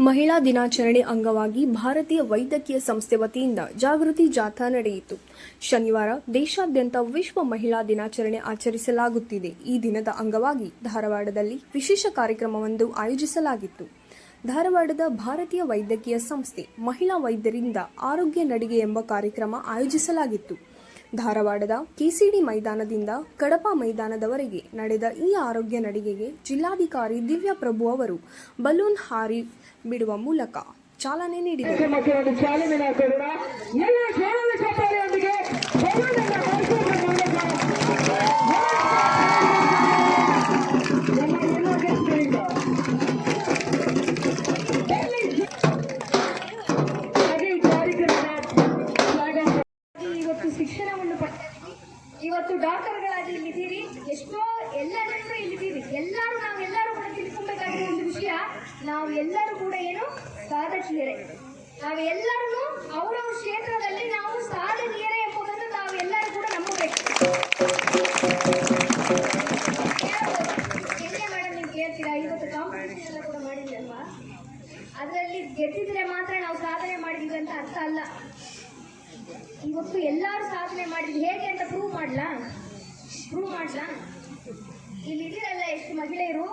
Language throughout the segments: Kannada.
ಮಹಿಳಾ ದಿನಾಚರಣೆ ಅಂಗವಾಗಿ ಭಾರತೀಯ ವೈದ್ಯಕೀಯ ಸಂಸ್ಥೆ ವತಿಯಿಂದ ಜಾಗೃತಿ ಜಾಥಾ ನಡೆಯಿತು. ಶನಿವಾರ ದೇಶಾದ್ಯಂತ ವಿಶ್ವ ಮಹಿಳಾ ದಿನಾಚರಣೆ ಆಚರಿಸಲಾಗುತ್ತಿದೆ. ಈ ದಿನದ ಅಂಗವಾಗಿ ಧಾರವಾಡದಲ್ಲಿ ವಿಶೇಷ ಕಾರ್ಯಕ್ರಮವೊಂದು ಆಯೋಜಿಸಲಾಗಿತ್ತು. ಧಾರವಾಡದ ಭಾರತೀಯ ವೈದ್ಯಕೀಯ ಸಂಸ್ಥೆ ಮಹಿಳಾ ವೈದ್ಯರಿಂದ ಆರೋಗ್ಯ ನಡಿಗೆ ಎಂಬ ಕಾರ್ಯಕ್ರಮ ಆಯೋಜಿಸಲಾಗಿತ್ತು. ಧಾರವಾಡದ ಕೆಸಿಡಿ ಮೈದಾನದಿಂದ ಕಡಪ ಮೈದಾನದವರೆಗೆ ನಡೆದ ಈ ಆರೋಗ್ಯ ನಡಿಗೆಗೆ ಜಿಲ್ಲಾಧಿಕಾರಿ ದಿವ್ಯಾ ಪ್ರಭು ಅವರು ಬಲೂನ್ ಹಾರಿ ಬಿಡುವ ಮೂಲಕ ಚಾಲನೆ ನೀಡಿದರು. ಇವತ್ತು ಡಾಕ್ಟರ್ಗಳಾಗಿ ಇಲ್ಲಿದ್ದೀರಿ. ಎಷ್ಟೋ ಎಲ್ಲ ಜನರು ಇಲ್ಲಿದ್ದೀರಿ. ಎಲ್ಲರೂ ನಾವು ಎಲ್ಲರೂ ಕೂಡ ತಿಳ್ಕೊಬೇಕಾಗಿರೋ ಒಂದು ವಿಷಯ, ನಾವು ಎಲ್ಲರೂ ಕೂಡ ಏನು ಸಾಧಕೀಯರೇ. ನಾವೆಲ್ಲರೂ ಅವರವ್ರ ಕ್ಷೇತ್ರದಲ್ಲಿ ನಾವು ಸಾಧಕೀಯರೇ ಎಂಬುದನ್ನು ನಾವು ಎಲ್ಲರೂ ಕೂಡ ನಂಬಬೇಕು. ನೀವು ಕೇಳ್ತೀರಾ? ಇವತ್ತು ಕಾಂಪಿಟೇಷನ್ ಎಲ್ಲ ಕೂಡ ಅದರಲ್ಲಿ ಗೆದ್ದಿದ್ರೆ ಮಾತ್ರ ನಾವು ಸಾಧನೆ ಮಾಡಿದ್ವಿ ಅಂತ ಅರ್ಥ ಅಲ್ಲ. ಇವತ್ತು ಎಲ್ಲರೂ ಸಾಧನೆ ಮಾಡಿದ್ವಿ. ಹೇಗೆ ಅಂತ ಪ್ರೂವ್ ಮಾಡ್ಲಾ? ಪ್ರೂವ್ ಮಾಡಿದ ಇಲ್ಲಿ ಇದ್ದೀರಲ್ಲ ಎಷ್ಟು ಮಹಿಳೆಯರು?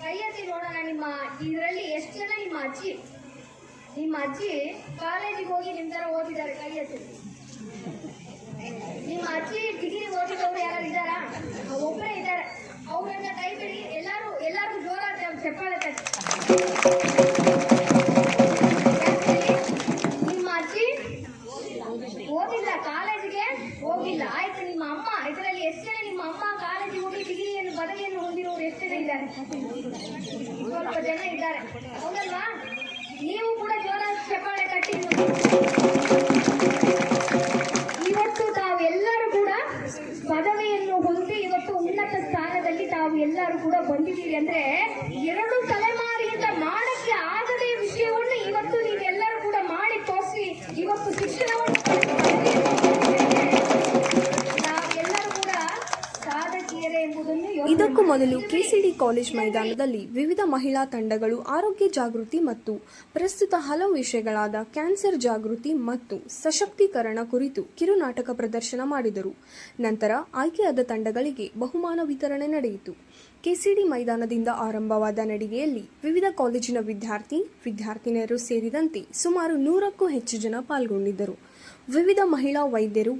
ಕೈ ನೋಡೋಣ ನಿಮ್ಮ ಇದರಲ್ಲಿ ಎಷ್ಟು ಜನ ನಿಮ್ಮ ಅಜ್ಜಿ? ನಿಮ್ಮ ಅಜ್ಜಿ ಕಾಲೇಜಿಗೆ ಹೋಗಿ ನಿಮ್ಮ ಥರ ಓದಿದ್ದಾರೆ ಕೈ ಎತ್ತಿ ನಿಮ್ಮ ಅಜ್ಜಿ ಡಿಗ್ರಿ ಓದಿದವರು ಯಾರು ಇದ್ದಾರಾ? ಒಬ್ಬರೇ ಇದ್ದಾರೆ. ಅವ್ರನ್ನ ಕೈ ಬಿಡಿ ಎಲ್ಲರೂ ಎಲ್ಲರೂ ಜೋರಾದ ಚಪ್ಪಾಳೆ ತಟ್ಟಿ. ಹೋಗಿಲ್ಲ ಕಾಲೇಜಿಗೆ? ಹೋಗಿಲ್ಲ. ಆಯ್ತು, ನಿಮ್ಮ ಅಮ್ಮ, ಇದರಲ್ಲಿ ಎಷ್ಟು ಜನ ನಿಮ್ಮ ಅಮ್ಮ ಕಾಲೇಜಿಗೆ ಹೋಗಿ ಡಿಗ್ರಿಯನ್ನು, ಪದವಿಯನ್ನು ಹೊಂದಿರೋರು ಎಷ್ಟು ಜನ ಇದ್ದಾರೆ? ಸ್ವಲ್ಪ ಜನ ಇದ್ದಾರೆ. ಹೌದಲ್ವಾ? ನೀವು ಕೂಡ ಜೋರ ಚಪ್ಪಾಳೆ ಕಟ್ಟಿ ಇವತ್ತು ತಾವೆಲ್ಲರೂ ಕೂಡ ಪದವಿಯನ್ನು ಹೊಂದಿ ಇವತ್ತು ಉನ್ನತ ಸ್ಥಾನದಲ್ಲಿ ತಾವು ಎಲ್ಲರೂ ಕೂಡ ಬಂದಿದ್ದೀರಿ ಅಂದ್ರೆ ಎರಡು ತಲೆಮಾರಿಯಿಂದ ಮಾಡಕ್ಕೆ ಆಗದೇ ವಿಷಯವನ್ನು ಇವತ್ತು ನೀವೆಲ್ಲರೂ ಕೂಡ ಮಾಡಿ ತೋರಿಸಿ, ಇವತ್ತು ಶಿಕ್ಷಣವನ್ನು ಮೊದಲು ಕೆಸಿಡಿ ಕಾಲೇಜ್ ಮೈದಾನದಲ್ಲಿ ವಿವಿಧ ಮಹಿಳಾ ತಂಡಗಳು ಆರೋಗ್ಯ ಜಾಗೃತಿ ಮತ್ತು ಪ್ರಸ್ತುತ ಹಲವು ವಿಷಯಗಳಾದ ಕ್ಯಾನ್ಸರ್ ಜಾಗೃತಿ ಮತ್ತು ಸಶಕ್ತೀಕರಣ ಕುರಿತು ಕಿರುನಾಟಕ ಪ್ರದರ್ಶನ ಮಾಡಿದರು. ನಂತರ ಆಯ್ಕೆಯಾದ ತಂಡಗಳಿಗೆ ಬಹುಮಾನ ವಿತರಣೆ ನಡೆಯಿತು. ಕೆಸಿಡಿ ಮೈದಾನದಿಂದ ಆರಂಭವಾದ ನಡಿಗೆಯಲ್ಲಿ ವಿವಿಧ ಕಾಲೇಜಿನ ವಿದ್ಯಾರ್ಥಿ, ವಿದ್ಯಾರ್ಥಿನಿಯರು ಸೇರಿದಂತೆ ಸುಮಾರು ನೂರಕ್ಕೂ ಹೆಚ್ಚು ಜನ ಪಾಲ್ಗೊಂಡಿದ್ದರು. ವಿವಿಧ ಮಹಿಳಾ ವೈದ್ಯರು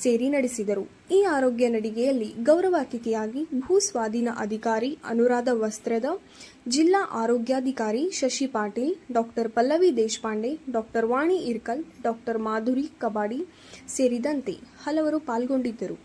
ಸೇರಿ ನಡೆಸಿದರು. ಈ ಆರೋಗ್ಯ ನಡಿಗೆಯಲ್ಲಿ ಗೌರವ ಅತಿಥಿಯಾಗಿ ಭೂ ಸ್ವಾಧೀನ ಅಧಿಕಾರಿ ಅನುರಾಧ ವಸ್ತ್ರದ ಜಿಲ್ಲಾ ಆರೋಗ್ಯಾಧಿಕಾರಿ Shashi Patil, doctor Pallavi Deshpande, doctor Vani Irkal, doctor Madhuri Kabadi ಸೇರಿದಂತೆ ಹಲವರು ಪಾಲ್ಗೊಂಡಿದ್ದರು.